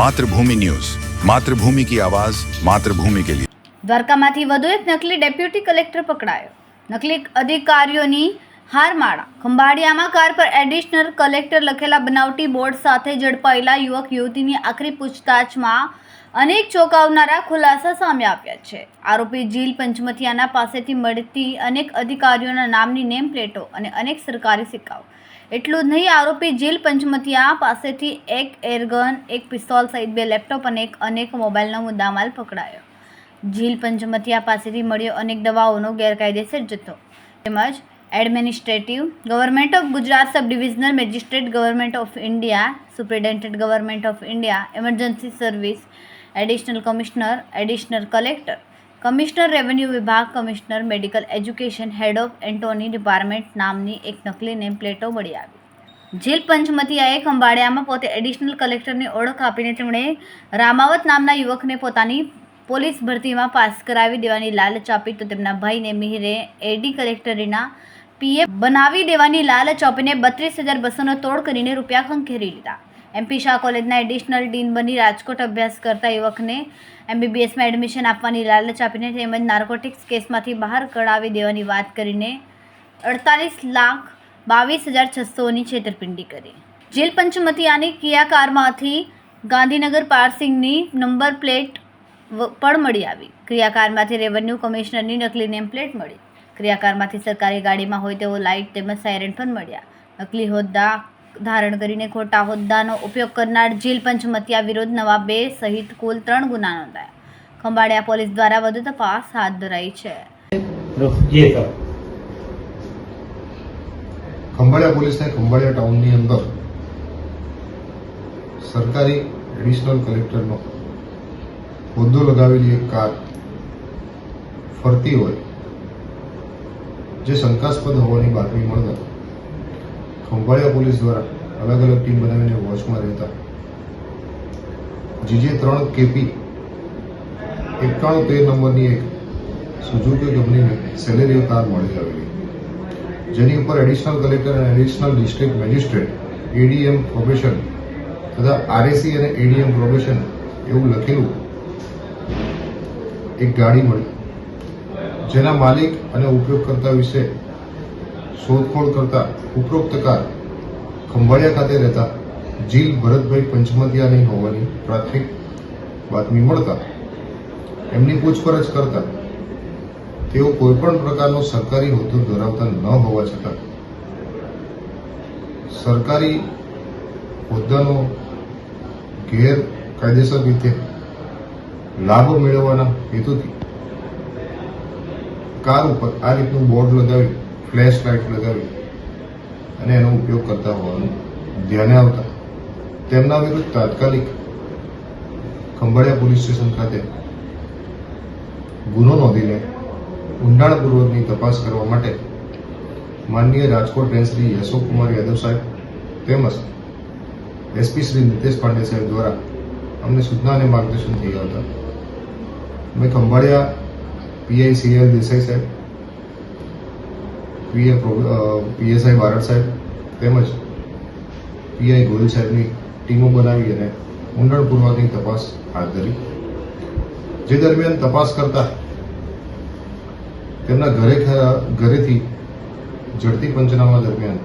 Mathrubhumi news. Mathrubhumi કી આવાજ, માતૃભૂમિ કે લીએ દ્વારકામાંથી વધુ એક નકલી ડેપ્યુટી કલેક્ટર પકડાયો. નકલી અધિકારીઓની હારમાળા. ખંભાળિયામાં કાર પર એડિશનલ કલેક્ટર લખેલા બનાવટી બોર્ડ સાથે ઝડપાયેલા યુવક યુવતીની આખરી પૂછતાછમાં અનેક ચોંકાવનારા ખુલાસા સામે આવ્યા છે. આરોપી જીલ પંચમથિયાના પાસેથી મળતી અનેક અધિકારીઓના નામની નેમ પ્લેટો અને અનેક સરકારી સિક્કાઓ. એટલું જ નહીં, આરોપી જીલ પંચમતિયા પાસેથી એક એરગન, એક પિસ્તોલ સહિત બે લેપટોપ અને એક અનેક મોબાઈલનો મુદ્દામાલ પકડાયો. જીલ પંચમતિયા પાસેથી મળ્યો અનેક દવાઓનો ગેરકાયદેસર જથ્થો. તેમજ administrative government of Gujarat sub divisional magistrate government of India superintendent government of India emergency service additional commissioner additional collector commissioner revenue વિભાગ commissioner medical education head of anatomy department નામની એક નકલી નેમ પ્લેટો મળી આવી. જેલ પંચમતિયાએ ખંભાળિયામાં પોતે additional કલેક્ટરની ઓળખ આપીને તેમણે રામાવત નામના યુવકને પોતાની પોલીસ ભરતીમાં પાસ કરાવી દેવાની લાલચ આપી તો તેમના ભાઈને મિહિરે એડી કલેક્ટરીના પીએ બનાવી દેવાની લાલચ આપીને બત્રીસ હજાર બસોનો તોડ કરીને રૂપિયા ખંખેરી લીધા. એમપી શાહ કોલેજના એડિશનલ ડીન બની રાજકોટ અભ્યાસ કરતા યુવકને એમબીબીએસમાં એડમિશન આપવાની લાલચ આપીને તેમજ નાર્કોટિક્સ કેસમાંથી બહાર કઢાવી દેવાની વાત કરીને અડતાલીસ લાખ બાવીસ હજાર છસોની છેતરપિંડી કરી. જેલ પંચમતિયાની કિયા કારમાંથી ગાંધીનગર પારસિંગની નંબર પ્લેટ પણ મળી આવી. ક્રિયાકારમાંથી રેવન્યુ કમિશનરની નકલી નેમ પ્લેટ મળી. ક્રિયાકારમાંથી સરકારી ગાડીમાં હોય તેવો લાઇટ તેમજ સાયરન પણ મળ્યા. નકલી હોદ્દા ધારણ કરીને ખોટા હોદ્દાનો ઉપયોગ કરનાર જેલ પંચમતિયા વિરુદ્ધ નવા બે સહિત કુલ ત્રણ ગુના નોંધાયા. ખંભાળિયા પોલીસ દ્વારા વધુ તપાસ હાથ ધરાઈ છે. ખંભાળિયા પોલીસને ખંભાળિયા ટાઉનની અંદર સરકારી એડિશનલ કલેક્ટરનો હોદ્દો લગાવેલી એક કાર ફરતી હોય જે શંકાસ્પદ હોવાની બાતમી મળતા ખંભાળિયા પોલીસ દ્વારા અલગ અલગ ટીમ બનાવીને વોચમાં રહેતા. જીજે ત્રણ કેપી, એકાણું તેર નંબરની એક સુઝુકી કંપનીને સેલેરીઓ કાર મળી આવેલી. જેની ઉપર એડિશનલ કલેક્ટર અને additional district magistrate, ADM probation તથા આરએસી અને એડીએમ પ્રોબેશન એવું લખેલું એક ગાડી મળી. જેના માલિક અને ઉપયોગકર્તા વિશે શોધખોળ કરતા ઉપરોક્ત કાર ખંભાળિયા ખાતે રહેતા જીલ ભરતભાઈ પંચમતિયાની હોવાની પ્રાથમિક બાતમી મળતા એમની પૂછપરછ કરતા તેઓ કોઈપણ પ્રકારનો સરકારી હોદ્દો ધરાવતા ન હોવા છતાં સરકારી હોદ્દાનો ગેરકાયદેસર રીતે લાભો મેળવવાના હેતુથી કાર ઉપર આ રીતનું બોર્ડ લગાવી ફ્લેશ લાઇટ લગાવી અને એનો ઉપયોગ કરતા હોવાનું ધ્યાને આવતા. તેમના વિરુદ્ધ તાત્કાલિક ખંભાળિયા પોલીસ સ્ટેશન ખાતે ગુનો નોંધીને ઊંડાણપૂર્વકની તપાસ કરવા માટે માનનીય રાજકોટ રેન્જ શ્રી યશોક કુમાર યાદવ સાહેબ તેમજ એસપી શ્રી નિતેશ પાંડે સાહેબ દ્વારા અમને સૂચના અને માર્ગદર્શન થઈ આવતા અમે ખંભાળિયા પીઆઈ સીએલ દેસાઈ સાહેબ પીએ પીએસઆઈ બારડ સાહેબ તેમજ પીઆઈ ગોયલ સાહેબની ટીમો બનાવી અને ઊંડાણપૂર્વકની તપાસ હાથ ધરી. જે દરમિયાન તપાસ કરતા તેમના ઘરે ઘરેથી ઝડપી પંચનામા દરમિયાન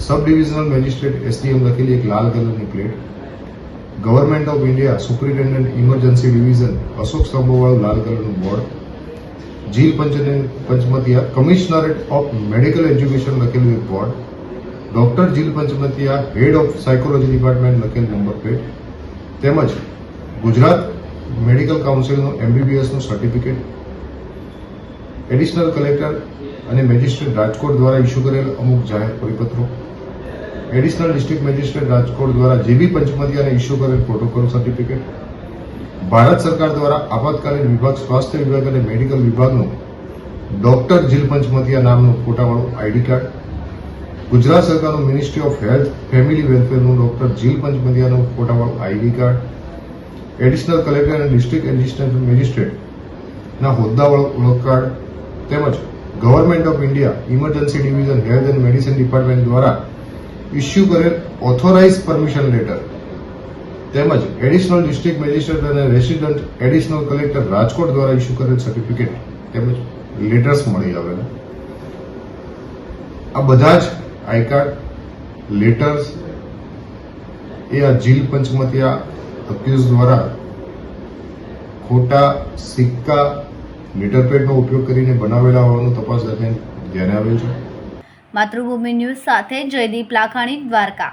સબ ડિવિઝનલ મેજિસ્ટ્રેટ એસડીએમ લખેલી એક લાલ કલરની plate, government of India superintendent emergency division Ashok સ્તંભોવાળું લાલ કલરનું board Jil Panchmatiya commissionerate of medical education લખેલું એક board. Doctor Jil Panchmatiya head of psychology department લખેલ નંબર પ્લેટ. તેમજ ગુજરાત મેડિકલ કાઉન્સિલનું એમબીબીએસનું સર્ટિફિકેટ. એડિશનલ કલેક્ટર અને મેજિસ્ટ્રેટ રાજકોટ દ્વારા ઇસ્યુ કરેલ અમુક જાહેર પરિપત્રો. એડિશનલ ડિસ્ટ્રિક્ટ મેજિસ્ટ્રેટ રાજકોટ દ્વારા જે બી પંચમતિયાને ઇસ્યુ કરેલ પ્રોટોકોલ સર્ટિફિકેટ ભારત સરકાર દ્વારા આપાતકાલીન વિભાગ, સ્વાસ્થ્ય વિભાગ અને મેડિકલ વિભાગનું ડોક્ટર જીલ પંચમતિયા નામનું ફોટાવાળું આઈડી કાર્ડ, ગુજરાત સરકારનું મિનિસ્ટ્રી ઓફ હેલ્થ ફેમિલી વેલફેરનું ડોક્ટર જીલ પંચમતિયાનું ફોટાવાળું આઈડી કાર્ડ એડિશનલ કલેક્ટર અને ડિસ્ટ્રિક્ટ એડિશનલ મેજિસ્ટ્રેટના હોદ્દાવાળું ઓળખ કાર્ડ તેમજ government of India emergency division health and medicine department દ્વારા ઇસ્યુ કરેલ ઓથોરાઇઝ પરમિશન લેટર તેમજ એડિશનલ ડિસ્ટ્રિક્ટ મેજિસ્ટ્રેટ અને રેસિડન્ટ એડિશનલ કલેક્ટર રાજકોટ દ્વારા ઇસ્યુ કરેલ સર્ટિફિકેટ તેમજ લેટર્સ મળી આવેલા. આ બધા જ આઈ કાર્ડ લેટર્સ એ આ જીલ પંચમતિયા અક્યુઝ દ્વારા ખોટા, સિક્કા લેટરપેડનો ઉપયોગ કરીને બનાવેલા હોવાનું તપાસ દરમિયાન ધ્યાને આવ્યું છે. માતૃભૂમિ ન્યૂઝ સાથે જયદીપ લાખાણી, દ્વારકા.